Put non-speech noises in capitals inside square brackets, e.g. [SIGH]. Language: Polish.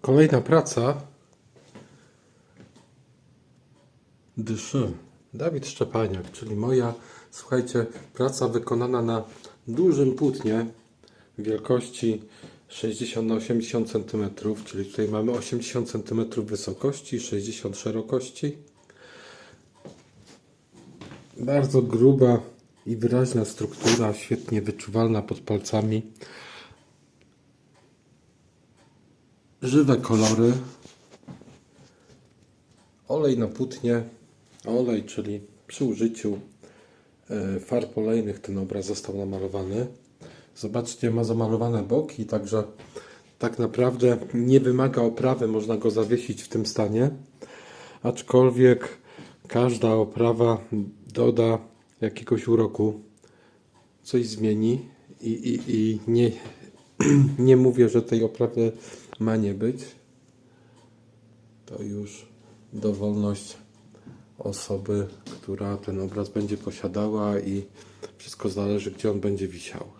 Kolejna praca. Dyszy. Dawid Szczepaniak, czyli moja, słuchajcie, praca wykonana na dużym płótnie wielkości 60 na 80 cm, czyli tutaj mamy 80 cm wysokości, 60 szerokości. Bardzo gruba i wyraźna struktura, świetnie wyczuwalna pod palcami. Żywe kolory. Olej na płótnie. Olej, czyli przy użyciu e, farb olejnych ten obraz został namalowany. Zobaczcie, ma zamalowane boki, także tak naprawdę nie wymaga oprawy, można go zawiesić w tym stanie. Aczkolwiek każda oprawa doda jakiegoś uroku, coś zmieni i, i, i nie, [CLEARS THROAT] nie mówię, że tej oprawy ma nie być. To już dowolność osoby, która ten obraz będzie posiadała i wszystko zależy, gdzie on będzie wisiał.